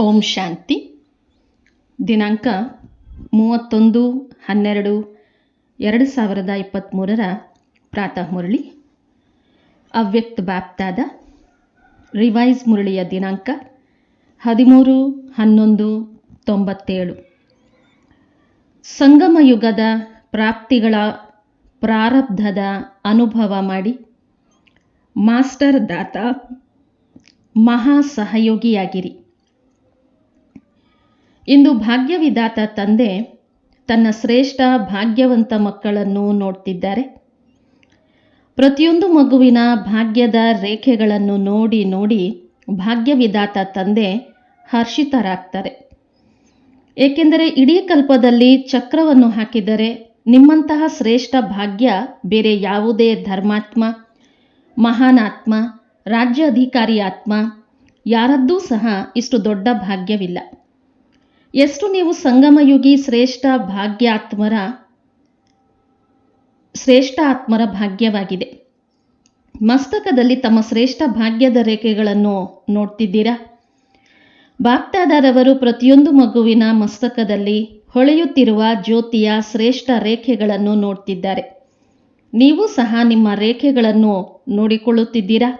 ಓಂ ಶಾಂತಿ. ದಿನಾಂಕ ಮೂವತ್ತೊಂದು, ಹನ್ನೆರಡು, ಎರಡು ಸಾವಿರದ ಇಪ್ಪತ್ತ್ಮೂರರ ಪ್ರಾತಃ ಮುರಳಿ. ಅವ್ಯಕ್ತ ಬಾಪ್ತಾದ ರಿವೈಸ್ ಮುರಳಿಯ ದಿನಾಂಕ ಹದಿಮೂರು, ಹನ್ನೊಂದು, ತೊಂಬತ್ತೇಳು. ಸಂಗಮ ಯುಗದ ಪ್ರಾಪ್ತಿಗಳ ಪ್ರಾರಬ್ಧದ ಅನುಭವ ಮಾಡಿ ಮಾಸ್ಟರ್ ದಾತ ಮಹಾ ಸಹಯೋಗಿಯಾಗಿರಿ ಇಂದು ಭಾಗ್ಯವಿದಾತ ತಂದೆ ತನ್ನ ಶ್ರೇಷ್ಠ, ಭಾಗ್ಯವಂತ ಮಕ್ಕಳನ್ನು ನೋಡ್ತಿದ್ದಾರೆ. ಪ್ರತಿಯೊಂದು ಮಗುವಿನ ಭಾಗ್ಯದ ರೇಖೆಗಳನ್ನು ನೋಡಿ ನೋಡಿ ಭಾಗ್ಯವಿದಾತ ತಂದೆ ಹರ್ಷಿತರಾಗ್ತಾರೆ. ಏಕೆಂದರೆ ಇಡೀ ಕಲ್ಪದಲ್ಲಿ ಚಕ್ರವನ್ನು ಹಾಕಿದರೆ ನಿಮ್ಮಂತಹ ಶ್ರೇಷ್ಠ ಭಾಗ್ಯ ಬೇರೆ ಯಾವುದೇ ಧರ್ಮಾತ್ಮ, ಮಹಾನಾತ್ಮ ರಾಜ್ಯ ಅಧಿಕಾರಿ ಆತ್ಮ ಯಾರದ್ದೂ ಸಹ ಇಷ್ಟು ದೊಡ್ಡ ಭಾಗ್ಯವಿಲ್ಲ. ಎಷ್ಟು ನೀವು ಸಂಗಮಯುಗಿ ಶ್ರೇಷ್ಠ ಭಾಗ್ಯಾತ್ಮರ, ಶ್ರೇಷ್ಠ ಆತ್ಮರ ಭಾಗ್ಯವಾಗಿದೆ? ಮಸ್ತಕದಲ್ಲಿ ತಮ್ಮ ಶ್ರೇಷ್ಠ ಭಾಗ್ಯದ ರೇಖೆಗಳನ್ನು ನೋಡ್ತಿದ್ದೀರಾ? ಭಕ್ತಾದಾರವರು ಪ್ರತಿಯೊಂದು ಮಗುವಿನ ಮಸ್ತಕದಲ್ಲಿ ಹೊಳೆಯುತ್ತಿರುವ ಜ್ಯೋತಿಯ ಶ್ರೇಷ್ಠ ರೇಖೆಗಳನ್ನು ನೋಡ್ತಿದ್ದಾರೆ. ನೀವು ಸಹ ನಿಮ್ಮ ರೇಖೆಗಳನ್ನು ನೋಡಿಕೊಳ್ಳುತ್ತಿದ್ದೀರಾ?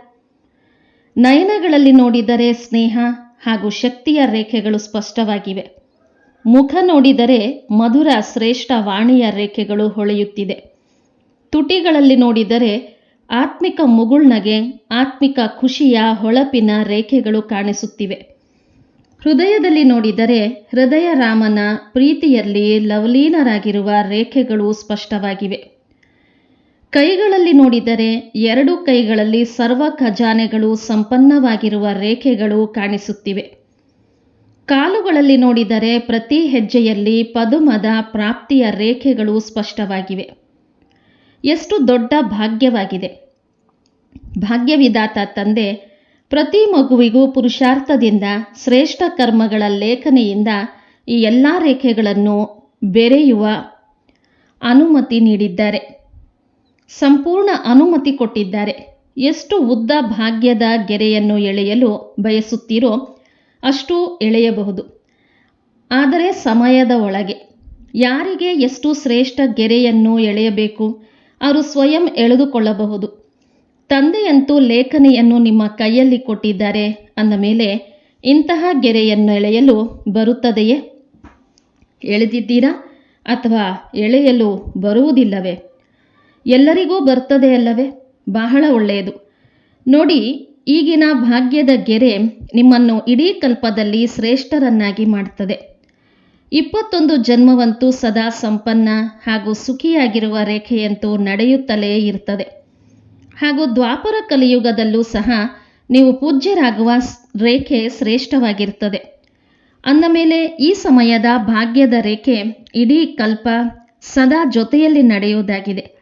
ನಯನಗಳಲ್ಲಿ ನೋಡಿದರೆ ಸ್ನೇಹ ಹಾಗೂ ಶಕ್ತಿಯ ರೇಖೆಗಳು ಸ್ಪಷ್ಟವಾಗಿವೆ. ಮುಖ ನೋಡಿದರೆ ಮಧುರ ಶ್ರೇಷ್ಠ ವಾಣಿಯ ರೇಖೆಗಳು ಹೊಳೆಯುತ್ತಿದೆ. ತುಟಿಗಳಲ್ಲಿ ನೋಡಿದರೆ ಆತ್ಮಿಕ ಮುಗುಳ್ನಗೆ ಆತ್ಮಿಕ ಖುಷಿಯ ಹೊಳಪಿನ ರೇಖೆಗಳು ಕಾಣಿಸುತ್ತಿವೆ. ಹೃದಯದಲ್ಲಿ ನೋಡಿದರೆ ಹೃದಯ ರಾಮನ ಪ್ರೀತಿಯಲ್ಲಿ ಲವಲೀನರಾಗಿರುವ ರೇಖೆಗಳು ಸ್ಪಷ್ಟವಾಗಿವೆ. ಕೈಗಳಲ್ಲಿ ನೋಡಿದರೆ ಎರಡು ಕೈಗಳಲ್ಲಿ ಸರ್ವ ಖಜಾನೆಗಳು ಸಂಪನ್ನವಾಗಿರುವ ರೇಖೆಗಳು ಕಾಣಿಸುತ್ತಿವೆ. ಕಾಲುಗಳಲ್ಲಿ ನೋಡಿದರೆ ಪ್ರತಿ ಹೆಜ್ಜೆಯಲ್ಲಿ ಪದುಮದ ಪ್ರಾಪ್ತಿಯ ರೇಖೆಗಳು ಸ್ಪಷ್ಟವಾಗಿವೆ. ಎಷ್ಟು ದೊಡ್ಡ ಭಾಗ್ಯವಾಗಿದೆ. ಭಾಗ್ಯವಿದಾತ ತಂದೆ ಪ್ರತಿ ಮಗುವಿಗೂ ಪುರುಷಾರ್ಥದಿಂದ ಶ್ರೇಷ್ಠ ಕರ್ಮಗಳ ಲೇಖನೆಯಿಂದ ಈ ಎಲ್ಲ ರೇಖೆಗಳನ್ನು ಬೆರೆಯುವ ಅನುಮತಿ ನೀಡಿದ್ದಾರೆ. ಸಂಪೂರ್ಣ ಅನುಮತಿ ಕೊಟ್ಟಿದ್ದಾರೆ. ಎಷ್ಟು ಉದ್ದ ಭಾಗ್ಯದ ಗೆರೆಯನ್ನು ಎಳೆಯಲು ಬಯಸುತ್ತೀರೋ ಅಷ್ಟು ಎಳೆಯಬಹುದು. ಆದರೆ ಸಮಯದ ಒಳಗೆ. ಯಾರಿಗೆ ಎಷ್ಟು ಶ್ರೇಷ್ಠ ಗೆರೆಯನ್ನು ಎಳೆಯಬೇಕು, ಅವರು ಸ್ವಯಂ ಎಳೆದುಕೊಳ್ಳಬಹುದು. ತಂದೆಯಂತೂ ಲೇಖನೆಯನ್ನು ನಿಮ್ಮ ಕೈಯಲ್ಲಿ ಕೊಟ್ಟಿದ್ದಾರೆ ಅಂದ ಮೇಲೆ, ಇಂತಹ ಗೆರೆಯನ್ನು ಎಳೆಯಲು ಬರುತ್ತದೆಯೇ? ಎಳೆದಿದ್ದೀರಾ ಅಥವಾ ಎಳೆಯಲು ಬರುವುದಿಲ್ಲವೇ? ಎಲ್ಲರಿಗೂ ಬರ್ತದೆ ಅಲ್ಲವೇ? ಬಹಳ ಒಳ್ಳೆಯದು. ನೋಡಿ ಈಗಿನ ಭಾಗ್ಯದ ಗೆರೆ ನಿಮ್ಮನ್ನು ಇಡೀ ಕಲ್ಪದಲ್ಲಿ ಶ್ರೇಷ್ಠರನ್ನಾಗಿ ಮಾಡುತ್ತದೆ ಇಪ್ಪತ್ತೊಂದು ಜನ್ಮವಂತೂ ಸದಾ ಸಂಪನ್ನ ಹಾಗೂ ಸುಖಿಯಾಗಿರುವ ರೇಖೆಯಂತೂ ನಡೆಯುತ್ತಲೇ ಇರ್ತದೆ. ಹಾಗೂ ದ್ವಾಪರ ಕಲಿಯುಗದಲ್ಲೂ ಸಹ ನೀವು ಪೂಜ್ಯರಾಗುವ ರೇಖೆ ಶ್ರೇಷ್ಠವಾಗಿರ್ತದೆ. ಅಂದ ಮೇಲೆ ಈ ಸಮಯದ ಭಾಗ್ಯದ ರೇಖೆ ಇಡೀ ಕಲ್ಪ ಸದಾ ಜೊತೆಯಲ್ಲಿ ನಡೆಯುವುದಾಗಿದೆ.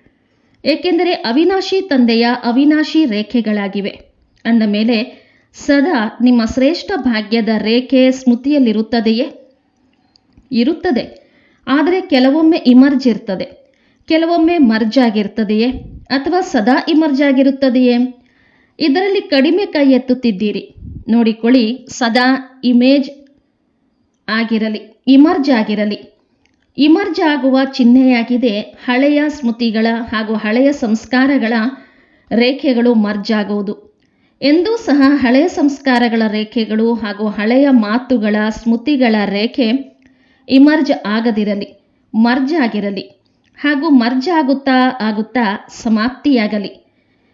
ಏಕೆಂದರೆ ಅವಿನಾಶಿ ತಂದೆಯ ಅವಿನಾಶಿ ರೇಖೆಗಳಾಗಿವೆ. ಅಂದ ಮೇಲೆ, ಸದಾ ನಿಮ್ಮ ಶ್ರೇಷ್ಠ ಭಾಗ್ಯದ ರೇಖೆ ಸ್ಮೃತಿಯಲ್ಲಿರುತ್ತದೆಯೇ? ಇರುತ್ತದೆ. ಆದರೆ ಕೆಲವೊಮ್ಮೆ ಇಮರ್ಜ್ ಇರ್ತದೆ ಕೆಲವೊಮ್ಮೆ ಮರ್ಜ್ ಆಗಿರ್ತದೆಯೇ ಅಥವಾ ಸದಾ ಇಮರ್ಜ್ ಆಗಿರುತ್ತದೆಯೇ ಇದರಲ್ಲಿ ಕಡಿಮೆ ಕೈ ಎತ್ತುತ್ತಿದ್ದೀರಿ. ನೋಡಿಕೊಳ್ಳಿ, ಸದಾ ಇಮೇಜ್ ಆಗಿರಲಿ, ಇಮರ್ಜ್ ಆಗಿರಲಿ. ಇಮರ್ಜ್ ಆಗುವ ಚಿಹ್ನೆಯಾಗಿದೆ ಹಳೆಯ ಸ್ಮೃತಿಗಳ ಹಾಗೂ ಹಳೆಯ ಸಂಸ್ಕಾರಗಳ ರೇಖೆಗಳು ಮರ್ಜ್ ಆಗುವುದು ಎಂದೂ ಸಹ ಹಳೆಯ ಸಂಸ್ಕಾರಗಳ ರೇಖೆಗಳು ಹಾಗೂ ಹಳೆಯ ಮಾತುಗಳ ಸ್ಮೃತಿಗಳ ರೇಖೆ ಇಮರ್ಜ್ ಆಗದಿರಲಿ, ಮರ್ಜ್ ಆಗಿರಲಿ ಹಾಗೂ ಮರ್ಜ್ ಆಗುತ್ತಾ ಆಗುತ್ತಾ ಸಮಾಪ್ತಿಯಾಗಲಿ.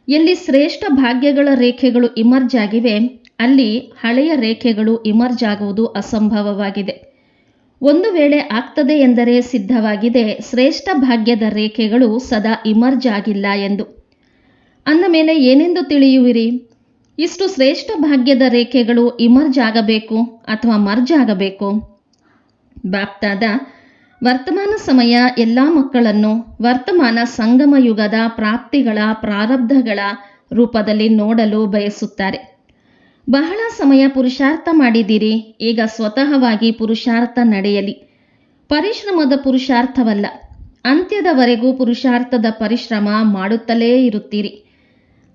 ಎಲ್ಲಿ ಶ್ರೇಷ್ಠ ಭಾಗ್ಯಗಳ ರೇಖೆಗಳು ಇಮರ್ಜ್ ಆಗಿವೆ, ಅಲ್ಲಿ ಹಳೆಯ ರೇಖೆಗಳು ಇಮರ್ಜ್ ಆಗುವುದು ಅಸಂಭವವಾಗಿದೆ. ಒಂದು ವೇಳೆ ಆಗ್ತದೆ ಎಂದರೆ ಸಿದ್ಧವಾಗಿದೆ, ಶ್ರೇಷ್ಠ ಭಾಗ್ಯದ ರೇಖೆಗಳು ಸದಾ ಇಮರ್ಜ್ ಆಗಿಲ್ಲ ಎಂದು. ಅಂದ ಮೇಲೆ ಏನೆಂದು ತಿಳಿಯುವಿರಿ? ಇಷ್ಟು ಶ್ರೇಷ್ಠ ಭಾಗ್ಯದ ರೇಖೆಗಳು ಇಮರ್ಜ್ ಆಗಬೇಕು ಅಥವಾ ಮರ್ಜ್ ಆಗಬೇಕು? ಬಾಪ್ತಾದ ವರ್ತಮಾನ ಸಮಯ ಎಲ್ಲ ಮಕ್ಕಳನ್ನು ವರ್ತಮಾನ ಸಂಗಮ ಯುಗದ ಪ್ರಾಪ್ತಿಗಳ ಪ್ರಾರಬ್ಧಗಳ ರೂಪದಲ್ಲಿ ನೋಡಲು ಬಯಸುತ್ತಾರೆ. ಬಹಳ ಸಮಯ ಪುರುಷಾರ್ಥ ಮಾಡಿದಿರಿ ಈಗ ಸ್ವತಃವಾಗಿ ಪುರುಷಾರ್ಥ ನಡೆಯಲಿ. ಪರಿಶ್ರಮದ ಪುರುಷಾರ್ಥವಲ್ಲ, ಅಂತ್ಯದವರೆಗೂ ಪುರುಷಾರ್ಥದ ಪರಿಶ್ರಮ ಮಾಡುತ್ತಲೇ ಇರುತ್ತೀರಿ.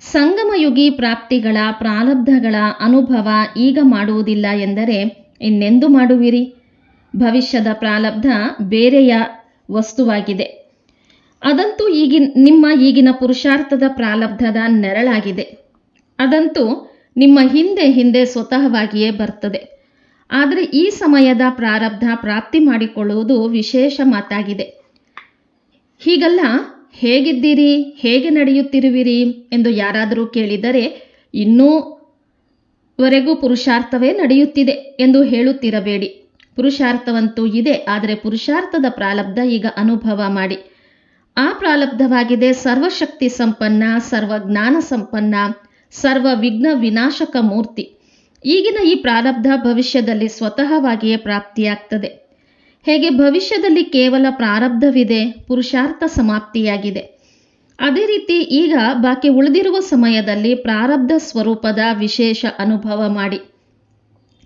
ಸಂಗಮಯುಗಿ ಪ್ರಾಪ್ತಿಗಳ ಪ್ರಾರಬ್ಧಗಳ ಅನುಭವ ಈಗ ಮಾಡುವುದಿಲ್ಲ ಎಂದರೆ ಇನ್ನೆಂದು ಮಾಡುವಿರಿ? ಭವಿಷ್ಯದ ಪ್ರಾರಬ್ಧ ಬೇರೆಯ ವಸ್ತುವಾಗಿದೆ. ಅದಂತೂ ಈಗಿನ, ನಿಮ್ಮ ಈಗಿನ ಪುರುಷಾರ್ಥದ ಪ್ರಾರಬ್ಧದ ನೆರಳಾಗಿದೆ. ಅದಂತೂ ನಿಮ್ಮ ಹಿಂದೆ ಹಿಂದೆ ಸ್ವತಃವಾಗಿಯೇ ಬರ್ತದೆ. ಆದರೆ ಈ ಸಮಯದ ಪ್ರಾರಬ್ಧ ಪ್ರಾಪ್ತಿ ಮಾಡಿಕೊಳ್ಳುವುದು ವಿಶೇಷ ಮಾತಾಗಿದೆ. ಹೀಗಲ್ಲ ಹೇಗಿದ್ದೀರಿ? ಹೇಗೆ ನಡೆಯುತ್ತಿರುವಿರಿ? ಎಂದು ಯಾರಾದರೂ ಕೇಳಿದರೆ, ಇನ್ನೂ ವರೆಗೂ ಪುರುಷಾರ್ಥವೇ ನಡೆಯುತ್ತಿದೆ ಎಂದು ಹೇಳುತ್ತಿರಬೇಡಿ. ಪುರುಷಾರ್ಥವಂತೂ ಇದೆ, ಆದರೆ ಪುರುಷಾರ್ಥದ ಪ್ರಾಲಬ್ಧ ಈಗ ಅನುಭವ ಮಾಡಿ. ಆ ಪ್ರಾಲಬ್ಧವಾಗಿದೆ ಸರ್ವಶಕ್ತಿ ಸಂಪನ್ನ, ಸರ್ವಜ್ಞಾನ ಸಂಪನ್ನ ಸರ್ವ ವಿಘ್ನ ವಿನಾಶಕ ಮೂರ್ತಿ. ಈಗಿನ ಈ ಪ್ರಾರಬ್ಧ ಭವಿಷ್ಯದಲ್ಲಿ ಸ್ವತಃವಾಗಿಯೇ ಪ್ರಾಪ್ತಿಯಾಗ್ತದೆ. ಹೇಗೆ ಭವಿಷ್ಯದಲ್ಲಿ ಕೇವಲ ಪ್ರಾರಬ್ಧವಿದೆ, ಪುರುಷಾರ್ಥ ಸಮಾಪ್ತಿಯಾಗಿದೆ. ಅದೇ ರೀತಿ ಈಗ ಬಾಕಿ ಉಳಿದಿರುವ ಸಮಯದಲ್ಲಿ ಪ್ರಾರಬ್ಧ ಸ್ವರೂಪದ ವಿಶೇಷ ಅನುಭವ ಮಾಡಿ.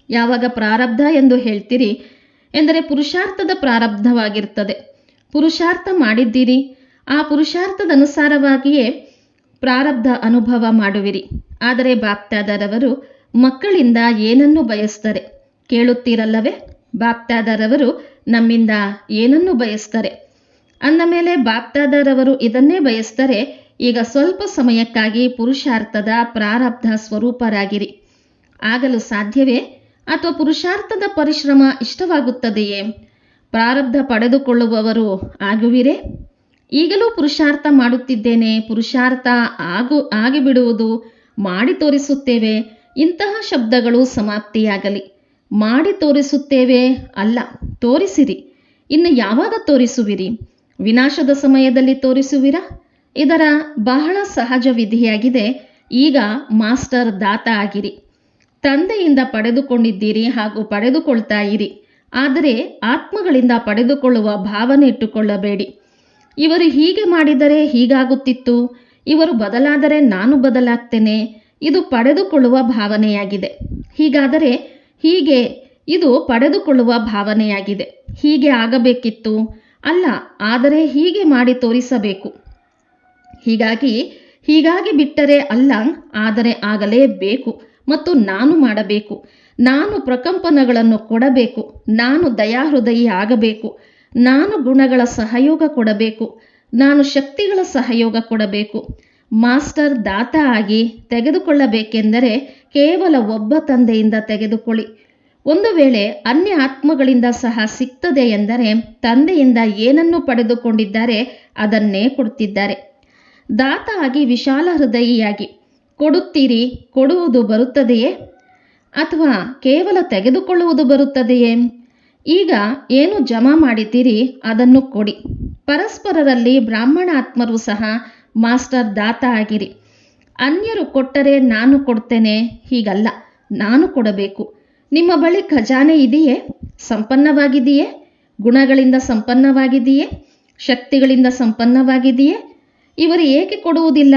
ಯಾವಾಗ ಪ್ರಾರಬ್ಧ ಎಂದು ಹೇಳ್ತೀರಿ? ಎಂದರೆ ಪುರುಷಾರ್ಥದ ಪ್ರಾರಬ್ಧವಾಗಿರ್ತದೆ. ಪುರುಷಾರ್ಥ ಮಾಡಿದ್ದೀರಿ, ಆ ಪುರುಷಾರ್ಥದನುಸಾರವಾಗಿಯೇ ಪ್ರಾರಬ್ಧ ಅನುಭವ ಮಾಡುವಿರಿ. ಆದರೆ ಬಾಪ್ತಾದರವರು ಮಕ್ಕಳಿಂದ ಏನನ್ನು ಬಯಸ್ತಾರೆ? ಕೇಳುತ್ತೀರಲ್ಲವೇ? ಬಾಪ್ತಾದರವರು ನಮ್ಮಿಂದ ಏನನ್ನು ಬಯಸ್ತಾರೆ? ಅಂದ ಮೇಲೆ ಬಾಪ್ತಾದರವರು ಇದನ್ನೇ ಬಯಸ್ತಾರೆ, ಈಗ ಸ್ವಲ್ಪ ಸಮಯಕ್ಕಾಗಿ ಪುರುಷಾರ್ಥದ ಪ್ರಾರಬ್ಧ ಸ್ವರೂಪರಾಗಿರಿ. ಆಗಲು ಸಾಧ್ಯವೇ? ಅಥವಾ ಪುರುಷಾರ್ಥದ ಪರಿಶ್ರಮ ಇಷ್ಟವಾಗುತ್ತದೆಯೇ? ಪ್ರಾರಬ್ಧ ಪಡೆದುಕೊಳ್ಳುವವರು ಆಗುವಿರೇ? ಈಗಲೂ ಪುರುಷಾರ್ಥ ಮಾಡುತ್ತಿದ್ದೇನೆ, ಪುರುಷಾರ್ಥ ಆಗು, ಆಗಿಬಿಡುವುದು ಮಾಡಿ ತೋರಿಸುತ್ತೇವೆ. ಇಂತಹ ಶಬ್ದಗಳು ಸಮಾಪ್ತಿಯಾಗಲಿ. ಮಾಡಿ ತೋರಿಸುತ್ತೇವೆ ಅಲ್ಲ, ತೋರಿಸಿರಿ. ಇನ್ನು ಯಾವಾಗ ತೋರಿಸುವಿರಿ? ವಿನಾಶದ ಸಮಯದಲ್ಲಿ ತೋರಿಸುವಿರಾ? ಇದರ ಬಹಳ ಸಹಜ ವಿಧಿಯಾಗಿದೆ. ಈಗ ಮಾಸ್ಟರ್ ದಾತ ಆಗಿರಿ. ತಂದೆಯಿಂದ ಪಡೆದುಕೊಂಡಿದ್ದೀರಿ ಹಾಗೂ ಪಡೆದುಕೊಳ್ತಾ ಇರಿ. ಆದರೆ ಆತ್ಮಗಳಿಂದ ಪಡೆದುಕೊಳ್ಳುವ ಭಾವನೆ ಇಟ್ಟುಕೊಳ್ಳಬೇಡಿ. ಇವರು ಹೀಗೆ ಮಾಡಿದರೆ ಹೀಗಾಗುತ್ತಿತ್ತು. ಇವರು ಬದಲಾದರೆ ನಾನು ಬದಲಾಗ್ತೇನೆ. ಇದು ಪಡೆದುಕೊಳ್ಳುವ ಭಾವನೆಯಾಗಿದೆ. ಹೀಗಾದರೆ ಹೀಗೆ ಇದು ಪಡೆದುಕೊಳ್ಳುವ ಭಾವನೆಯಾಗಿದೆ. ಹೀಗೆ ಆಗಬೇಕಿತ್ತು. ಅಲ್ಲ, ಆದರೆ ಹೀಗೆ ಮಾಡಿ ತೋರಿಸಬೇಕು. ಹೀಗಾಗಿ ಹೀಗಾಗಿ ಬಿಟ್ಟರೆ ಅಲ್ಲ, ಆದರೆ ಆಗಲೇಬೇಕು ಮತ್ತು ನಾನು ಮಾಡಬೇಕು. ನಾನು ಪ್ರಕಂಪನಗಳನ್ನು ಕೊಡಬೇಕು. ನಾನು ದಯಾಹೃದಯಿ ಆಗಬೇಕು. ನಾನು ಗುಣಗಳ ಸಹಯೋಗ ಕೊಡಬೇಕು. ನಾನು ಶಕ್ತಿಗಳ ಸಹಯೋಗ ಕೊಡಬೇಕು. ಮಾಸ್ಟರ್ ದಾತ ಆಗಿ ತೆಗೆದುಕೊಳ್ಳಬೇಕೆಂದರೆ ಕೇವಲ ಒಬ್ಬ ತಂದೆಯಿಂದ ತೆಗೆದುಕೊಳ್ಳಿ. ಒಂದು ವೇಳೆ ಅನ್ಯ ಆತ್ಮಗಳಿಂದ ಸಹ ಸಿಗ್ತದೆ ಎಂದರೆ ತಂದೆಯಿಂದ ಏನನ್ನು ಪಡೆದುಕೊಂಡಿದ್ದಾರೆ ಅದನ್ನೇ ಕೊಡ್ತಿದ್ದಾರೆ ದಾತ ಆಗಿ ವಿಶಾಲ ಹೃದಯಿಯಾಗಿ, ಕೊಡುತ್ತೀರಿ, ಕೊಡುವುದು ಬರುತ್ತದೆಯೇ? ಅಥವಾ ಕೇವಲ ತೆಗೆದುಕೊಳ್ಳುವುದು ಬರುತ್ತದೆಯೇ? ಈಗ ಏನು ಜಮಾ ಮಾಡಿದ್ದೀರಿ ಅದನ್ನು ಕೊಡಿ. ಪರಸ್ಪರರಲ್ಲಿ ಬ್ರಾಹ್ಮಣ ಆತ್ಮರು ಸಹ ಮಾಸ್ಟರ್ ದಾತ ಆಗಿರಿ. ಅನ್ಯರು ಕೊಟ್ಟರೆ ನಾನು ಕೊಡ್ತೇನೆ? ಹೀಗಲ್ಲ, ನಾನು ಕೊಡಬೇಕು. ನಿಮ್ಮ ಬಳಿ ಖಜಾನೆ ಇದೆಯೇ? ಸಂಪನ್ನವಾಗಿದೆಯೇ? ಗುಣಗಳಿಂದ ಸಂಪನ್ನವಾಗಿದೆಯೇ? ಶಕ್ತಿಗಳಿಂದ ಸಂಪನ್ನವಾಗಿದೆಯೇ? ಇವರು ಏಕೆ ಕೊಡುವುದಿಲ್ಲ?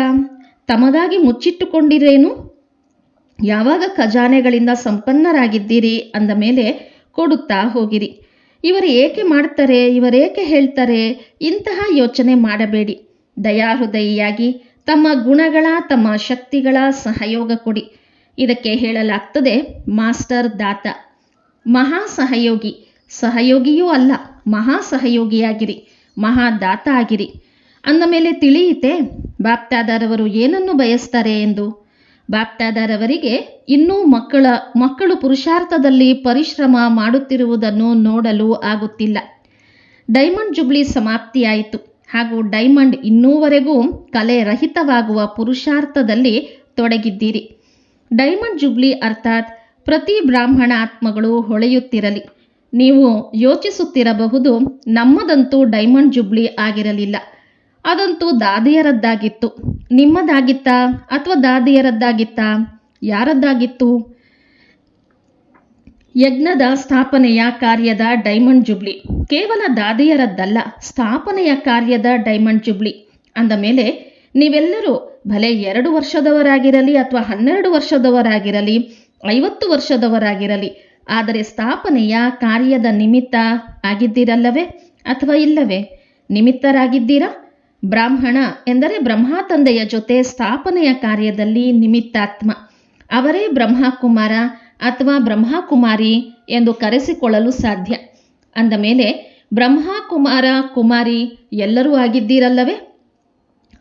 ತಮಗಾಗಿ ಮುಚ್ಚಿಟ್ಟುಕೊಂಡಿರೇನು? ಯಾವಾಗ ಖಜಾನೆಗಳಿಂದ ಸಂಪನ್ನರಾಗಿದ್ದೀರಿ ಅಂದ ಮೇಲೆ ಕೊಡುತ್ತಾ ಹೋಗಿರಿ. ಇವರು ಏಕೆ ಮಾಡ್ತಾರೆ, ಇವರೇಕೆ ಹೇಳ್ತಾರೆ, ಇಂತಹ ಯೋಚನೆ ಮಾಡಬೇಡಿ. ದಯಾಹೃದಯಿಯಾಗಿ ತಮ್ಮ ಗುಣಗಳ, ತಮ್ಮ ಶಕ್ತಿಗಳ ಸಹಯೋಗ ಕೊಡಿ. ಇದಕ್ಕೆ ಹೇಳಲಾಗ್ತದೆ, ಮಾಸ್ಟರ್ ದಾತ ಮಹಾ ಸಹಯೋಗಿ ಸಹಯೋಗಿಯೂ ಅಲ್ಲ ಮಹಾ ಸಹಯೋಗಿಯಾಗಿರಿ ಮಹಾದಾತ ಆಗಿರಿ. ಅಂದ ಮೇಲೆ ತಿಳಿಯಿತೆ, ಬಾಪ್ತಾದಾರವರು ಏನನ್ನು ಬಯಸ್ತಾರೆ ಎಂದು? ಬಾಪ್ತಾದಾರವರಿಗೆ ಇನ್ನೂ ಮಕ್ಕಳ, ಮಕ್ಕಳು ಪುರುಷಾರ್ಥದಲ್ಲಿ ಪರಿಶ್ರಮ ಮಾಡುತ್ತಿರುವುದನ್ನು ನೋಡಲು ಆಗುತ್ತಿಲ್ಲ. ಡೈಮಂಡ್ ಜುಬ್ಲಿ ಸಮಾಪ್ತಿಯಾಯಿತು. ಹಾಗೂ ಡೈಮಂಡ್ ಇನ್ನೂವರೆಗೂ ಕಲೆ ರಹಿತವಾಗುವ ಪುರುಷಾರ್ಥದಲ್ಲಿ ತೊಡಗಿದ್ದೀರಿ. ಡೈಮಂಡ್ ಜುಬ್ಲಿ ಅರ್ಥಾತ್ ಪ್ರತಿ ಬ್ರಾಹ್ಮಣ ಆತ್ಮಗಳು ಹೊಳೆಯುತ್ತಿರಲಿ. ನೀವು ಯೋಚಿಸುತ್ತಿರಬಹುದು, ನಮ್ಮದಂತೂ ಡೈಮಂಡ್ ಜುಬ್ಲಿ ಆಗಿರಲಿಲ್ಲ. ಅದಂತೂ ದಾದಿಯರದ್ದಾಗಿತ್ತು. ನಿಮ್ಮದಾಗಿತ್ತಾ ಅಥವಾ ದಾದಿಯರದ್ದಾಗಿತ್ತಾ? ಯಾರದ್ದಾಗಿತ್ತು? ಯಜ್ಞದ ಸ್ಥಾಪನೆಯ ಕಾರ್ಯದ ಡೈಮಂಡ್ ಜುಬ್ಲಿ. ಕೇವಲ ದಾದಿಯರದ್ದಲ್ಲ, ಸ್ಥಾಪನೆಯ ಕಾರ್ಯದ ಡೈಮಂಡ್ ಜುಬ್ಲಿ. ಅಂದ ಮೇಲೆ, ನೀವೆಲ್ಲರೂ ಭಲೆ ಎರಡು ವರ್ಷದವರಾಗಿರಲಿ ಅಥವಾ ಹನ್ನೆರಡು ವರ್ಷದವರಾಗಿರಲಿ, ಐವತ್ತು ವರ್ಷದವರಾಗಿರಲಿ, ಆದರೆ ಸ್ಥಾಪನೆಯ ಕಾರ್ಯದ ನಿಮಿತ್ತ ಆಗಿದ್ದೀರಲ್ಲವೇ ಅಥವಾ ಇಲ್ಲವೇ? ನಿಮಿತ್ತರಾಗಿದ್ದೀರಾ? ಬ್ರಾಹ್ಮಣ ಎಂದರೆ ಬ್ರಹ್ಮ ತಂದೆಯ ಜೊತೆ ಸ್ಥಾಪನೆಯ ಕಾರ್ಯದಲ್ಲಿ ನಿಮಿತ್ತಾತ್ಮ. ಅವರೇ ಬ್ರಹ್ಮಕುಮಾರ ಅಥವಾ ಬ್ರಹ್ಮಕುಮಾರಿ ಎಂದು ಕರೆಸಿಕೊಳ್ಳಲು ಸಾಧ್ಯ. ಅಂದ ಮೇಲೆ ಬ್ರಹ್ಮಕುಮಾರ ಕುಮಾರಿ ಎಲ್ಲರೂ ಆಗಿದ್ದೀರಲ್ಲವೇ?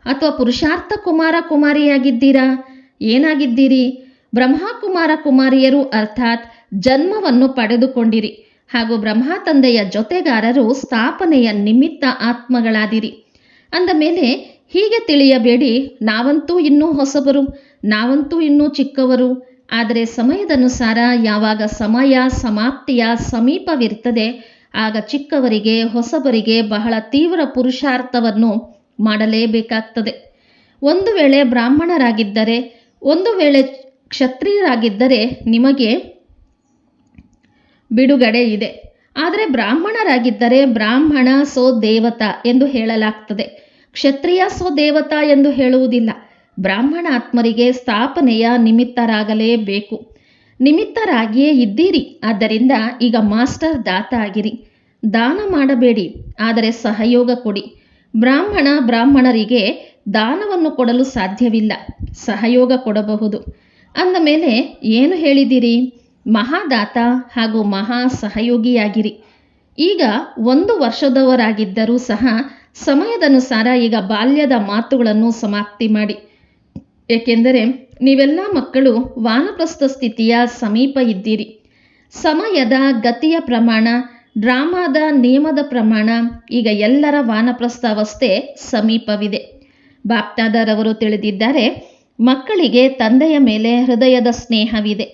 ಅಥವಾ ಪುರುಷಾರ್ಥ ಕುಮಾರ, ಕುಮಾರಿಯಾಗಿದ್ದೀರಾ? ಏನಾಗಿದ್ದೀರಿ? ಬ್ರಹ್ಮಕುಮಾರ ಕುಮಾರಿಯರು ಅರ್ಥಾತ್ ಜನ್ಮವನ್ನು ಪಡೆದುಕೊಂಡಿರಿ. ಹಾಗೂ ಬ್ರಹ್ಮ ತಂದೆಯ ಜೊತೆಗಾರರು ಸ್ಥಾಪನೆಯ ನಿಮಿತ್ತ ಆತ್ಮಗಳಾದಿರಿ. ಅಂದ ಮೇಲೆ, ಹೀಗೆ ತಿಳಿಯಬೇಡಿ, ನಾವಂತೂ ಇನ್ನೂ ಹೊಸಬರು, ನಾವಂತೂ ಇನ್ನೂ ಚಿಕ್ಕವರು. ಆದರೆ ಸಮಯದನುಸಾರ ಯಾವಾಗ ಸಮಯ, ಸಮಾಪ್ತಿಯ ಸಮೀಪವಿರ್ತದೆ ಆಗ ಚಿಕ್ಕವರಿಗೆ, ಹೊಸಬರಿಗೆ ಬಹಳ ತೀವ್ರ ಪುರುಷಾರ್ಥವನ್ನು ಮಾಡಲೇಬೇಕಾಗ್ತದೆ. ಒಂದು ವೇಳೆ ಬ್ರಾಹ್ಮಣರಾಗಿದ್ದರೆ, ಒಂದು ವೇಳೆ ಕ್ಷತ್ರಿಯರಾಗಿದ್ದರೆ ನಿಮಗೆ ಬಿಡುಗಡೆ ಇದೆ. ಆದರೆ ಬ್ರಾಹ್ಮಣರಾಗಿದ್ದರೆ ಬ್ರಾಹ್ಮಣ ಸೋ ದೇವತಾ ಎಂದು ಹೇಳಲಾಗ್ತದೆ. ಕ್ಷತ್ರಿಯ ಸೋ ದೇವತಾ ಎಂದು ಹೇಳುವುದಿಲ್ಲ. ಬ್ರಾಹ್ಮಣ ಆತ್ಮರಿಗೆ ಸ್ಥಾಪನೆಯ ನಿಮಿತ್ತರಾಗಲೇಬೇಕು. ನಿಮಿತ್ತರಾಗಿಯೇ ಇದ್ದೀರಿ, ಆದ್ದರಿಂದ ಈಗ ಮಾಸ್ಟರ್ ದಾತ ಆಗಿರಿ ದಾನ ಮಾಡಬೇಡಿ, ಆದರೆ ಸಹಯೋಗ ಕೊಡಿ. ಬ್ರಾಹ್ಮಣ ಬ್ರಾಹ್ಮಣರಿಗೆ ದಾನವನ್ನು ಕೊಡಲು ಸಾಧ್ಯವಿಲ್ಲ, ಸಹಯೋಗ ಕೊಡಬಹುದು. ಅಂದ ಮೇಲೆ, ಏನು ಹೇಳಿದಿರಿ ಮಹಾದಾತ ಹಾಗೂ ಮಹಾ ಸಹಯೋಗಿಯಾಗಿರಿ. ಈಗ ಒಂದು ವರ್ಷದವರಾಗಿದ್ದರೂ ಸಹ ಸಮಯದನುಸಾರ ಈಗ ಬಾಲ್ಯದ ಮಾತುಗಳನ್ನು ಸಮಾಪ್ತಿ ಮಾಡಿ. ಏಕೆಂದರೆ ನೀವೆಲ್ಲ ಮಕ್ಕಳು ವಾನಪ್ರಸ್ಥ ಸ್ಥಿತಿಯ ಸಮೀಪ ಇದ್ದೀರಿ. ಸಮಯದ ಗತಿಯ ಪ್ರಮಾಣ, ಡ್ರಾಮಾದ ನಿಯಮದ ಪ್ರಮಾಣ ಈಗ ಎಲ್ಲರ ವಾನಪ್ರಸ್ಥ ಅವಸ್ಥೆ ಸಮೀಪವಿದೆ. ಬಾಪ್ತಾದರವರು ತಿಳಿದಿದ್ದಾರೆ, ಮಕ್ಕಳಿಗೆ ತಂದೆಯ ಮೇಲೆ ಹೃದಯದ ಸ್ನೇಹವಿದೆ.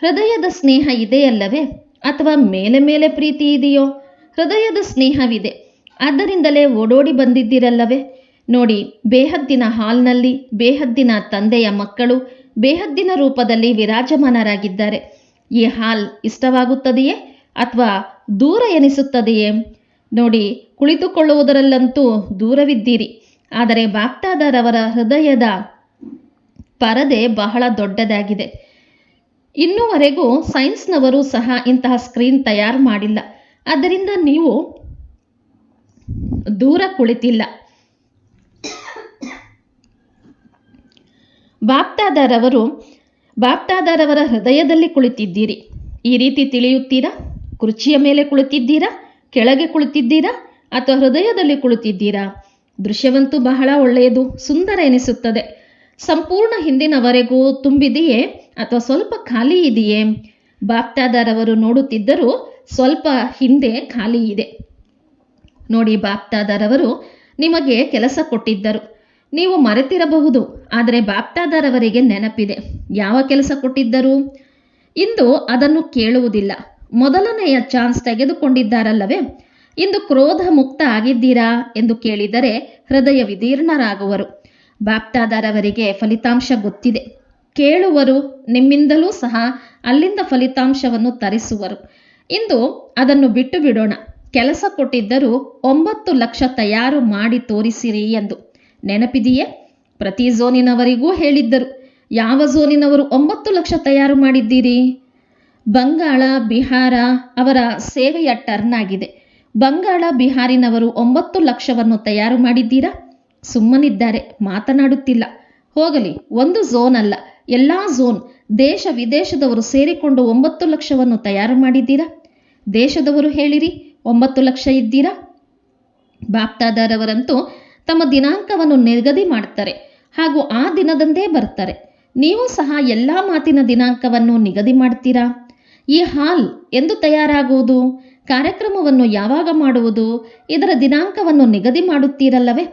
ಹೃದಯದ ಸ್ನೇಹ ಇದೆಯಲ್ಲವೇ? ಅಥವಾ ಮೇಲೆ ಮೇಲೆ ಪ್ರೀತಿ ಇದೆಯೋ? ಹೃದಯದ ಸ್ನೇಹವಿದೆ. ಆದ್ದರಿಂದಲೇ ಓಡೋಡಿ ಬಂದಿದ್ದೀರಲ್ಲವೇ? ನೋಡಿ, ಬೇಹದ್ದಿನ ಹಾಲ್ನಲ್ಲಿ ಬೇಹದ್ದಿನ ತಂದೆಯ ಮಕ್ಕಳು ಬೇಹದ್ದಿನ ರೂಪದಲ್ಲಿ ವಿರಾಜಮಾನರಾಗಿದ್ದಾರೆ. ಈ ಹಾಲ್ ಇಷ್ಟವಾಗುತ್ತದೆಯೇ ಅಥವಾ ದೂರ ಎನಿಸುತ್ತದೆಯೇ? ನೋಡಿ, ಕುಳಿತುಕೊಳ್ಳುವುದರಲ್ಲಂತೂ ದೂರವಿದ್ದೀರಿ. ಆದರೆ ಬಾಪ್ತಾದರವರ ಹೃದಯದ ಪರದೆ ಬಹಳ ದೊಡ್ಡದಾಗಿದೆ. ಇನ್ನೂವರೆಗೂ ಸೈನ್ಸ್ನವರು ಸಹ ಇಂತಹ ಸ್ಕ್ರೀನ್ ತಯಾರು ಮಾಡಿಲ್ಲ. ಆದ್ದರಿಂದ ನೀವು ದೂರ ಕುಳಿತಿಲ್ಲ. ಬಾಪ್ತಾದರವರು, ಬಾಪ್ತಾದಾರವರ ಹೃದಯದಲ್ಲಿ ಕುಳಿತಿದ್ದೀರಿ. ಈ ರೀತಿ ತಿಳಿಯುತ್ತೀರಾ? ಕುರ್ಚಿಯ ಮೇಲೆ ಕುಳಿತಿದ್ದೀರಾ? ಕೆಳಗೆ ಕುಳಿತಿದ್ದೀರಾ? ಅಥವಾ ಹೃದಯದಲ್ಲಿ ಕುಳಿತಿದ್ದೀರಾ? ದೃಶ್ಯವಂತೂ ಬಹಳ ಒಳ್ಳೆಯದು, ಸುಂದರ ಎನಿಸುತ್ತದೆ. ಸಂಪೂರ್ಣ ಹಿಂದಿನವರೆಗೂ ತುಂಬಿದೆಯೇ ಅಥವಾ ಸ್ವಲ್ಪ ಖಾಲಿ ಇದೆಯೇ? ಬಾಪ್ತಾದಾರವರು ನೋಡುತ್ತಿದ್ದರೂ ಸ್ವಲ್ಪ ಹಿಂದೆ ಖಾಲಿ ಇದೆ. ನೋಡಿ, ಬಾಪ್ತಾದಾರವರು ನಿಮಗೆ ಕೆಲಸ ಕೊಟ್ಟಿದ್ದರು. ನೀವು ಮರೆತಿರಬಹುದು, ಆದರೆ ಬಾಪ್ತಾದಾರವರಿಗೆ ನೆನಪಿದೆ. ಯಾವ ಕೆಲಸ ಕೊಟ್ಟಿದ್ದರು? ಇಂದು ಅದನ್ನು ಕೇಳುವುದಿಲ್ಲ. ಮೊದಲನೆಯ ಚಾನ್ಸ್ ತೆಗೆದುಕೊಂಡಿದ್ದಾರಲ್ಲವೇ? ಇಂದು ಕ್ರೋಧ ಮುಕ್ತ ಆಗಿದ್ದೀರಾ ಎಂದು ಕೇಳಿದರೆ ಹೃದಯ ವಿದೀರ್ಣರಾಗುವರು. ಬಾಪ್ತಾದಾರವರಿಗೆ ಫಲಿತಾಂಶ ಗೊತ್ತಿದೆ. ಕೇಳುವರು, ನಿಮ್ಮಿಂದಲೂ ಸಹ ಅಲ್ಲಿಂದ ಫಲಿತಾಂಶವನ್ನು ತರಿಸುವರು. ಇಂದು ಅದನ್ನು ಬಿಟ್ಟು ಬಿಡೋಣ ಕೆಲಸ ಕೊಟ್ಟಿದ್ದರೂ ಒಂಬತ್ತು ಲಕ್ಷ ತಯಾರು ಮಾಡಿ ತೋರಿಸಿರಿ ಎಂದು. ನೆನಪಿದೆಯೇ? ಪ್ರತಿ ಝೋನಿನವರಿಗೂ ಹೇಳಿದ್ದರು. ಯಾವ ಝೋನಿನವರು ಒಂಬತ್ತು ಲಕ್ಷ ತಯಾರು ಮಾಡಿದ್ದೀರಿ? ಬಂಗಾಳ, ಬಿಹಾರ ಅವರ ಸೇವೆಯ ಟರ್ನ್ ಆಗಿದೆ. ಬಂಗಾಳ, ಬಿಹಾರಿನವರು ಒಂಬತ್ತು ಲಕ್ಷವನ್ನು ತಯಾರು ಮಾಡಿದ್ದೀರಾ? ಸುಮ್ಮನಿದ್ದಾರೆ, ಮಾತನಾಡುತ್ತಿಲ್ಲ. ಹೋಗಲಿ, ಒಂದು ಝೋನ್ ಅಲ್ಲ, ಎಲ್ಲ ಝೋನ್ ದೇಶ ವಿದೇಶದವರು ಸೇರಿಕೊಂಡು ಒಂಬತ್ತು ಲಕ್ಷವನ್ನು ತಯಾರು ಮಾಡಿದ್ದೀರಾ? ದೇಶದವರು ಹೇಳಿರಿ, ಒಂಬತ್ತು ಲಕ್ಷ ಇದ್ದೀರಾ? ಬಾಪ್ತಾದರವರಂತೂ ತಮ್ಮ ದಿನಾಂಕವನ್ನು ನಿಗದಿ ಮಾಡ್ತಾರೆ ಹಾಗೂ ಆ ದಿನದಂದೇ ಬರ್ತಾರೆ ನೀವು ಸಹ ಎಲ್ಲ ಮಾತಿನ ದಿನಾಂಕವನ್ನು ನಿಗದಿ ಮಾಡ್ತೀರಾ ಈ ಹಾಲ್ ಎಂದು ತಯಾರಾಗುವುದು? ಕಾರ್ಯಕ್ರಮವನ್ನು ಯಾವಾಗ ಮಾಡುವುದು? ಇದರ ದಿನಾಂಕವನ್ನು ನಿಗದಿ ಮಾಡುತ್ತೀರಲ್ಲವೇ?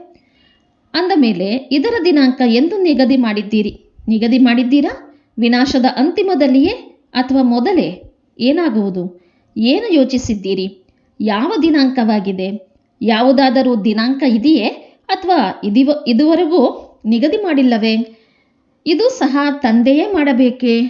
ಅಂದ ಮೇಲೆ, ಇದರ ದಿನಾಂಕ ಎಂದು ನಿಗದಿ ಮಾಡಿದ್ದೀರಿ. ನಿಗದಿ ಮಾಡಿದ್ದೀರಾ? ವಿನಾಶದ ಅಂತಿಮದಲ್ಲಿಯೇ ಅಥವಾ ಮೊದಲೇ? ಏನಾಗುವುದು? ಏನು ಯೋಚಿಸಿದ್ದೀರಿ? ಯಾವ ದಿನಾಂಕವಾಗಿದೆ? ಯಾವುದಾದರೂ ದಿನಾಂಕ ಇದೆಯೇ? ಅಥವಾ ಇದಿವ ಇದುವರೆಗೂ ನಿಗದಿ ಮಾಡಿಲ್ಲವೇ? ಇದು ಸಹ ತಂದೆಯೇ ಮಾಡಬೇಕೇ?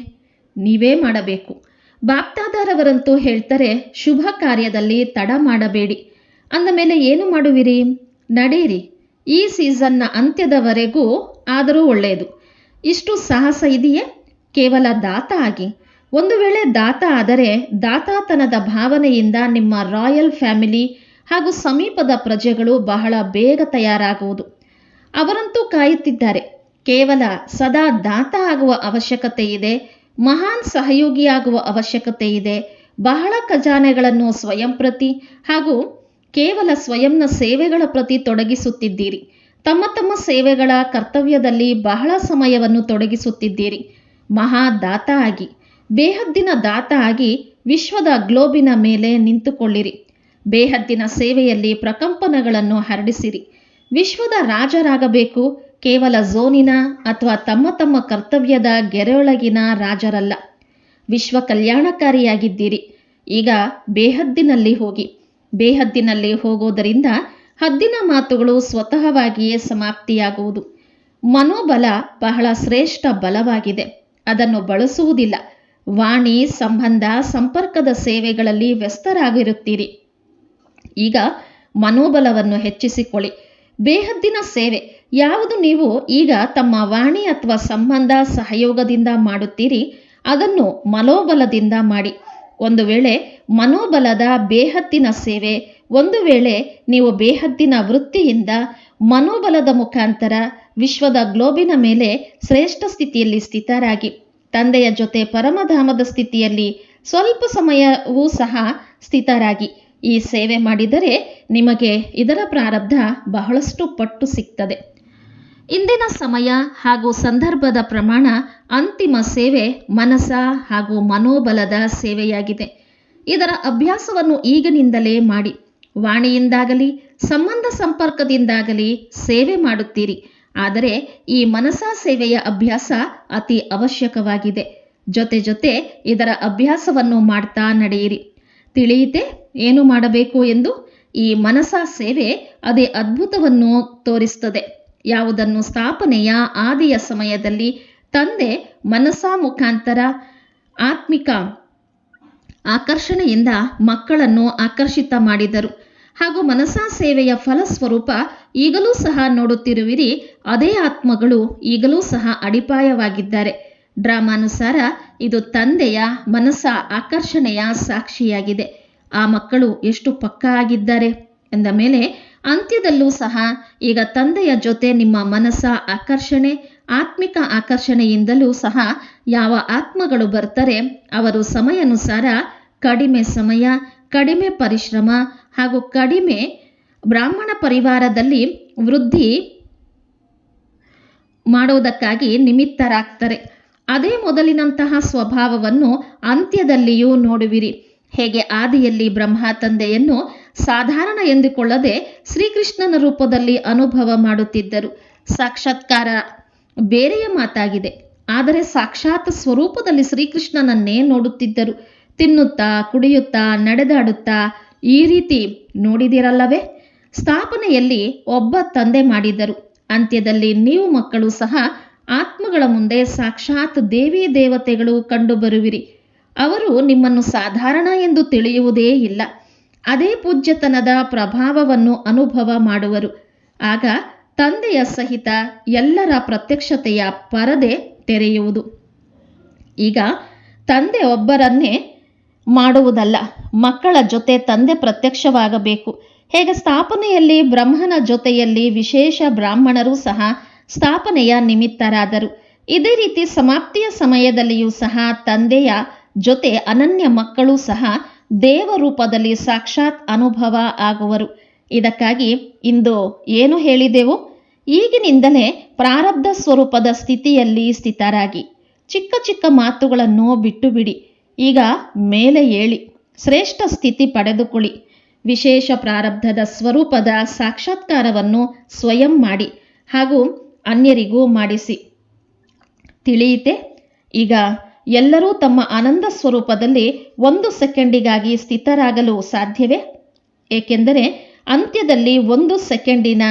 ನೀವೇ ಮಾಡಬೇಕು. ಬಾಪ್ತಾದಾರವರಂತೂ ಹೇಳ್ತಾರೆ, ಶುಭ ಕಾರ್ಯದಲ್ಲಿ ತಡ ಮಾಡಬೇಡಿ. ಅಂದ ಮೇಲೆ ಏನು ಮಾಡುವಿರಿ? ನಡೆಯಿರಿ. ಈ ಸೀಸನ್ನ ಅಂತ್ಯದವರೆಗೂ ಆದರೂ ಒಳ್ಳೆಯದು. ಇಷ್ಟು ಸಾಹಸ ಇದೆಯೇ? ಕೇವಲ ದಾತ ಆಗಿ. ಒಂದು ವೇಳೆ ದಾತ ಆದರೆ, ದಾತಾತನದ ಭಾವನೆಯಿಂದ ನಿಮ್ಮ ರಾಯಲ್ ಫ್ಯಾಮಿಲಿ ಹಾಗೂ ಸಮೀಪದ ಪ್ರಜೆಗಳು ಬಹಳ ಬೇಗ ತಯಾರಾಗುವುದು. ಅವರಂತೂ ಕಾಯುತ್ತಿದ್ದಾರೆ. ಕೇವಲ ಸದಾ ದಾತ ಆಗುವ ಅವಶ್ಯಕತೆ ಇದೆ, ಮಹಾನ್ ಸಹಯೋಗಿಯಾಗುವ ಅವಶ್ಯಕತೆ ಇದೆ, ಬಹಳ ಖಜಾನೆಗಳನ್ನು ಸ್ವಯಂ ಪ್ರತಿ ಹಾಗೂ ಕೇವಲ ಸ್ವಯಂನ ಸೇವೆಗಳ ಪ್ರತಿ ತೊಡಗಿಸುತ್ತಿದ್ದೀರಿ. ತಮ್ಮ ತಮ್ಮ ಸೇವೆಗಳ ಕರ್ತವ್ಯದಲ್ಲಿ ಬಹಳ ಸಮಯವನ್ನು ತೊಡಗಿಸುತ್ತಿದ್ದೀರಿ. ಮಹಾ ದಾತ ಆಗಿ, ಬೇಹದ್ದಿನ ದಾತ ಆಗಿ ವಿಶ್ವದ ಗ್ಲೋಬಿನ ಮೇಲೆ ನಿಂತುಕೊಳ್ಳಿರಿ. ಬೇಹದ್ದಿನ ಸೇವೆಯಲ್ಲಿ ಪ್ರಕಂಪನಗಳನ್ನು ಹರಡಿಸಿರಿ. ವಿಶ್ವದ ರಾಜರಾಗಬೇಕು, ಕೇವಲ ಝೋನಿನ ಅಥವಾ ತಮ್ಮ ತಮ್ಮ ಕರ್ತವ್ಯದ ಗೆರೆಯೊಳಗಿನ ರಾಜರಲ್ಲ. ವಿಶ್ವ ಕಲ್ಯಾಣಕಾರಿಯಾಗಿದ್ದೀರಿ. ಈಗ ಬೇಹದ್ದಿನಲ್ಲಿ ಹೋಗಿ. ಬೇಹದ್ದಿನಲ್ಲಿ ಹೋಗೋದರಿಂದ ಹದ್ದಿನ ಮಾತುಗಳು ಸ್ವತಃವಾಗಿಯೇ ಸಮಾಪ್ತಿಯಾಗುವುದು. ಮನೋಬಲ ಬಹಳ ಶ್ರೇಷ್ಠ ಬಲವಾಗಿದೆ. ಅದನ್ನು ಬಳಸುವುದಿಲ್ಲ. ವಾಣಿ, ಸಂಬಂಧ, ಸಂಪರ್ಕದ ಸೇವೆಗಳಲ್ಲಿ ವ್ಯಸ್ತರಾಗಿರುತ್ತೀರಿ. ಈಗ ಮನೋಬಲವನ್ನು ಹೆಚ್ಚಿಸಿಕೊಳ್ಳಿ. ಬೇಹದ್ದಿನ ಸೇವೆ. ಯಾವುದು ನೀವು ಈಗ ತಮ್ಮ ವಾಣಿ ಅಥವಾ ಸಂಬಂಧ ಸಹಯೋಗದಿಂದ ಮಾಡುತ್ತೀರಿ, ಅದನ್ನು ಮನೋಬಲದಿಂದ ಮಾಡಿ. ಒಂದು ವೇಳೆ ಮನೋಬಲದ ಬೇಹತ್ತಿನ ಸೇವೆ, ಒಂದು ವೇಳೆ ನೀವು ಬೇಹದ್ದಿನ ವೃತ್ತಿಯಿಂದ ಮನೋಬಲದ ಮುಖಾಂತರ ವಿಶ್ವದ ಗ್ಲೋಬಿನ ಮೇಲೆ ಶ್ರೇಷ್ಠ ಸ್ಥಿತಿಯಲ್ಲಿ ಸ್ಥಿತರಾಗಿ, ತಂದೆಯ ಜೊತೆ ಪರಮಧಾಮದ ಸ್ಥಿತಿಯಲ್ಲಿ ಸ್ವಲ್ಪ ಸಮಯವೂ ಸಹ ಸ್ಥಿತರಾಗಿ. ಈ ಸೇವೆ ಮಾಡಿದರೆ ನಿಮಗೆ ಇದರ ಪ್ರಾರಬ್ಧ ಬಹಳಷ್ಟು ಪಟ್ಟು ಸಿಗ್ತದೆ. ಇಂದಿನ ಸಮಯ ಹಾಗೂ ಸಂದರ್ಭದ ಪ್ರಮಾಣ ಅಂತಿಮ ಸೇವೆ ಮನಸ ಹಾಗೂ ಮನೋಬಲದ ಸೇವೆಯಾಗಿದೆ. ಇದರ ಅಭ್ಯಾಸವನ್ನು ಈಗಿನಿಂದಲೇ ಮಾಡಿ, ವಾಣಿಯಿಂದಾಗಲಿ, ಸಂಬಂಧ ಸಂಪರ್ಕದಿಂದಾಗಲಿ ಸೇವೆ ಮಾಡುತ್ತೀರಿ. ಆದರೆ ಈ ಮನಸ ಸೇವೆಯ ಅಭ್ಯಾಸ ಅತಿ ಅವಶ್ಯಕವಾಗಿದೆ. ಜೊತೆ ಜೊತೆ ಇದರ ಅಭ್ಯಾಸವನ್ನು ಮಾಡ್ತಾ ನಡೆಯಿರಿ. ತಿಳಿಯಿತೆ, ಏನು ಮಾಡಬೇಕು ಎಂದು ಈ ಮನಸ ಸೇವೆ ಅದೇ ಅದ್ಭುತವನ್ನು ತೋರಿಸುತ್ತದೆ ಯಾವುದನ್ನು ಸ್ಥಾಪನೆಯ ಆದಿಯ ಸಮಯದಲ್ಲಿ ತಂದೆ ಮನಸ ಮುಖಾಂತರ ಆತ್ಮಿಕ ಆಕರ್ಷಣೆಯಿಂದ ಮಕ್ಕಳನ್ನು ಆಕರ್ಷಿತ ಮಾಡಿದರು. ಹಾಗೂ ಮನಸಾ ಸೇವೆಯ ಫಲಸ್ವರೂಪ ಈಗಲೂ ಸಹ ನೋಡುತ್ತಿರುವಿರಿ, ಅದೇ ಆತ್ಮಗಳು ಈಗಲೂ ಸಹ ಅಡಿಪಾಯವಾಗಿದ್ದಾರೆ. ಡ್ರಾಮಾನುಸಾರ ಇದು ತಂದೆಯ ಮನಸ್ಸ ಆಕರ್ಷಣೆಯ ಸಾಕ್ಷಿಯಾಗಿದೆ. ಆ ಮಕ್ಕಳು ಎಷ್ಟು ಪಕ್ಕ ಆಗಿದ್ದಾರೆ? ಎಂದ ಮೇಲೆ ಅಂತ್ಯದಲ್ಲೂ ಸಹ ಈಗ ತಂದೆಯ ಜೊತೆ ನಿಮ್ಮ ಮನಸ್ಸ ಆಕರ್ಷಣೆ, ಆತ್ಮಿಕ ಆಕರ್ಷಣೆಯಿಂದಲೂ ಸಹ ಯಾವ ಆತ್ಮಗಳು ಬರ್ತಾರೆ, ಅವರು ಸಮಯಾನುಸಾರ ಕಡಿಮೆ ಸಮಯ, ಕಡಿಮೆ ಪರಿಶ್ರಮ ಹಾಗೂ ಕಡಿಮೆ ಬ್ರಾಹ್ಮಣ ಪರಿವಾರದಲ್ಲಿ ವೃದ್ಧಿ ಮಾಡುವುದಕ್ಕಾಗಿ ನಿಮಿತ್ತರಾಗ್ತಾರೆ. ಅದೇ ಮೊದಲಿನಂತಹ ಸ್ವಭಾವವನ್ನು ಅಂತ್ಯದಲ್ಲಿಯೂ ನೋಡುವಿರಿ. ಹೇಗೆ ಆದಿಯಲ್ಲಿ ಬ್ರಹ್ಮ ತಂದೆಯನ್ನು ಸಾಧಾರಣ ಎಂದುಕೊಳ್ಳದೆ ಶ್ರೀಕೃಷ್ಣನ ರೂಪದಲ್ಲಿ ಅನುಭವ ಮಾಡುತ್ತಿದ್ದರು. ಸಾಕ್ಷಾತ್ಕಾರ ಬೇರೆಯ ಮಾತಾಗಿದೆ. ಆದರೆ ಸಾಕ್ಷಾತ್ ಸ್ವರೂಪದಲ್ಲಿ ಶ್ರೀಕೃಷ್ಣನನ್ನೇ ನೋಡುತ್ತಿದ್ದರು. ತಿನ್ನುತ್ತಾ, ಕುಡಿಯುತ್ತಾ, ನಡೆದಾಡುತ್ತಾ ಈ ರೀತಿ ನೋಡಿದಿರಲ್ಲವೇ? ಸ್ಥಾಪನೆಯಲ್ಲಿ ಒಬ್ಬ ತಂದೆ ಮಾಡಿದರು ಅಂತ್ಯದಲ್ಲಿ ನೀವು ಮಕ್ಕಳು ಸಹ ಆತ್ಮಗಳ ಮುಂದೆ ಸಾಕ್ಷಾತ್ ದೇವಿ ದೇವತೆಗಳು ಕಂಡುಬರುವಿರಿ ಅವರು ನಿಮ್ಮನ್ನು ಸಾಧಾರಣ ಎಂದು ತಿಳಿಯುವುದೇ ಇಲ್ಲ. ಅದೇ ಪೂಜ್ಯತನದ ಪ್ರಭಾವವನ್ನು ಅನುಭವ ಮಾಡುವರು. ಆಗ ತಂದೆಯ ಸಹಿತ ಎಲ್ಲರ ಪ್ರತ್ಯಕ್ಷತೆಯ ಪರದೆ ತೆರೆಯುವುದು. ಈಗ ತಂದೆ ಒಬ್ಬರನ್ನೇ ಮಾಡುವುದಲ್ಲ, ಮಕ್ಕಳ ಜೊತೆ ತಂದೆ ಪ್ರತ್ಯಕ್ಷವಾಗಬೇಕು. ಹೇಗೆ ಸ್ಥಾಪನೆಯಲ್ಲಿ ಬ್ರಹ್ಮನ ಜೊತೆಯಲ್ಲಿ ವಿಶೇಷ ಬ್ರಾಹ್ಮಣರು ಸಹ ಸ್ಥಾಪನೆಯ ನಿಮಿತ್ತರಾದರು. ಇದೇ ರೀತಿ ಸಮಾಪ್ತಿಯ ಸಮಯದಲ್ಲಿಯೂ ಸಹ ತಂದೆಯ ಜೊತೆ ಅನನ್ಯ ಮಕ್ಕಳು ಸಹ ದೇವ ರೂಪದಲ್ಲಿ ಸಾಕ್ಷಾತ್ ಅನುಭವ ಆಗುವರು. ಇದಕ್ಕಾಗಿ ಇಂದು ಏನು ಹೇಳಿದೆವು? ಈಗಿನಿಂದಲೇ ಪ್ರಾರಬ್ಧ ಸ್ವರೂಪದ ಸ್ಥಿತಿಯಲ್ಲಿ ಸ್ಥಿತರಾಗಿ. ಚಿಕ್ಕ ಚಿಕ್ಕ ಮಾತುಗಳನ್ನು ಬಿಟ್ಟು ಬಿಡಿ ಈಗ ಮೇಲೆ ಏಳಿ. ಶ್ರೇಷ್ಠ ಸ್ಥಿತಿ ಪಡೆದುಕೊಳ್ಳಿ. ವಿಶೇಷ ಪ್ರಾರಬ್ಧದ ಸ್ವರೂಪದ ಸಾಕ್ಷಾತ್ಕಾರವನ್ನು ಸ್ವಯಂ ಮಾಡಿ. ಹಾಗೂ ಅನ್ಯರಿಗೂ ಮಾಡಿಸಿ. ತಿಳಿಯಿತೆ, ಈಗ ಎಲ್ಲರೂ ತಮ್ಮ ಆನಂದ ಸ್ವರೂಪದಲ್ಲಿ ಒಂದು ಸೆಕೆಂಡಿಗಾಗಿ ಸ್ಥಿತರಾಗಲು ಸಾಧ್ಯವೇ? ಏಕೆಂದರೆ ಅಂತ್ಯದಲ್ಲಿ ಒಂದು ಸೆಕೆಂಡಿನ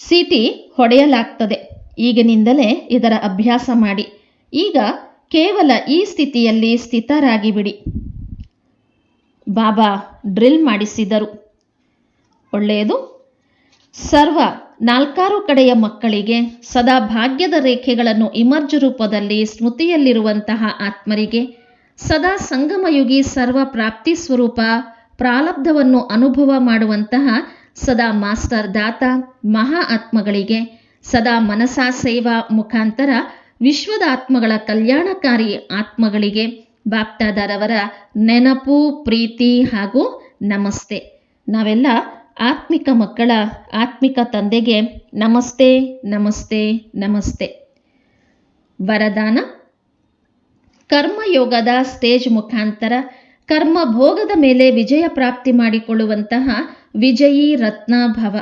ಸೀಟಿ ಹೊಡೆಯಲಾಗ್ತದೆ. ಈಗಿನಿಂದಲೇ ಇದರ ಅಭ್ಯಾಸ ಮಾಡಿ. ಈಗ ಕೇವಲ ಈ ಸ್ಥಿತಿಯಲ್ಲಿ ಸ್ಥಿತರಾಗಿ ಬಿಡಿ ಬಾಬಾ ಡ್ರಿಲ್ ಮಾಡಿಸಿದರು. ಒಳ್ಳೆಯದು. ಸರ್ವ ನಾಲ್ಕಾರು ಕಡೆಯ ಮಕ್ಕಳಿಗೆ ಸದಾ ಭಾಗ್ಯದ ರೇಖೆಗಳನ್ನು ಇಮರ್ಜು ರೂಪದಲ್ಲಿ ಸ್ಮೃತಿಯಲ್ಲಿರುವಂತಹ ಆತ್ಮರಿಗೆ ಸದಾ ಸಂಗಮಯುಗಿ ಸರ್ವ ಪ್ರಾಪ್ತಿ ಸ್ವರೂಪ ಪ್ರಾಲಬ್ಧವನ್ನು ಅನುಭವ ಮಾಡುವಂತಹ ಸದಾ ಮಾಸ್ಟರ್ ದಾತ ಮಹಾ ಆತ್ಮಗಳಿಗೆ ಸದಾ ಮನಸಾ ಸೇವಾ ಮುಖಾಂತರ ವಿಶ್ವದ ಆತ್ಮಗಳ ಕಲ್ಯಾಣಕಾರಿ ಆತ್ಮಗಳಿಗೆ ಬಾಪ್ತಾದರವರ ನೆನಪು, ಪ್ರೀತಿ ಹಾಗೂ ನಮಸ್ತೆ. ನಾವೆಲ್ಲ ಆತ್ಮಿಕ ಮಕ್ಕಳ ಆತ್ಮಿಕ ತಂದೆಗೆ ನಮಸ್ತೆ ನಮಸ್ತೆ ನಮಸ್ತೆ. ವರದಾನ? ಕರ್ಮಯೋಗದ ಸ್ಟೇಜ್ ಮುಖಾಂತರ ಕರ್ಮ ಭೋಗದ ಮೇಲೆ ವಿಜಯ ಪ್ರಾಪ್ತಿ ಮಾಡಿಕೊಳ್ಳುವಂತಹ ವಿಜಯಿ ರತ್ನಭವ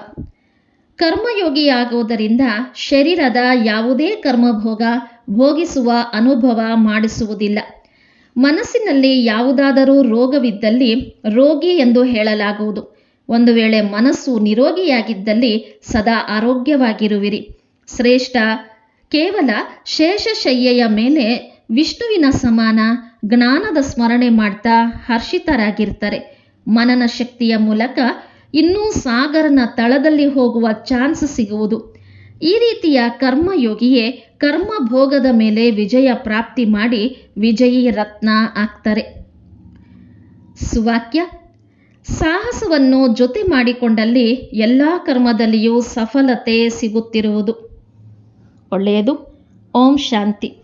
ಕರ್ಮಯೋಗಿಯಾಗುವುದರಿಂದ ಶರೀರದ ಯಾವುದೇ ಕರ್ಮಭೋಗ ಭೋಗಿಸುವ ಅನುಭವ ಮಾಡಿಸುವುದಿಲ್ಲ. ಮನಸ್ಸಿನಲ್ಲಿ ಯಾವುದಾದರೂ ರೋಗವಿದ್ದಲ್ಲಿ ರೋಗಿ ಎಂದು ಹೇಳಲಾಗುವುದು. ಒಂದು ವೇಳೆ ಮನಸ್ಸು ನಿರೋಗಿಯಾಗಿದ್ದಲ್ಲಿ ಸದಾ ಆರೋಗ್ಯವಾಗಿರುವಿರಿ. ಶ್ರೇಷ್ಠ, ಕೇವಲ ಶೇಷಶಯ್ಯೆಯ ಮೇಲೆ ವಿಷ್ಣುವಿನ ಸಮಾನ ಜ್ಞಾನದ ಸ್ಮರಣೆ ಮಾಡ್ತಾ ಹರ್ಷಿತರಾಗಿರ್ತಾರೆ. ಮನನ ಶಕ್ತಿಯ ಮೂಲಕ ಇನ್ನೂ ಸಾಗರನ ತಳದಲ್ಲಿ ಹೋಗುವ ಚಾನ್ಸ್ ಸಿಗುವುದು. ಈ ರೀತಿಯ ಕರ್ಮಯೋಗಿಯೇ ಕರ್ಮ ಭೋಗದ ಮೇಲೆ ವಿಜಯ ಪ್ರಾಪ್ತಿ ಮಾಡಿ ವಿಜಯಿ ರತ್ನ ಆಗ್ತಾರೆ. ಸುವಾಕ್ಯ ಸಾಹಸವನ್ನು ಜೊತೆ ಮಾಡಿಕೊಂಡಲ್ಲಿ ಎಲ್ಲ ಕರ್ಮದಲ್ಲಿಯೂ ಸಫಲತೆ ಸಿಗುತ್ತಿರುವುದು. ಒಳ್ಳೆಯದು. ಓಂ ಶಾಂತಿ.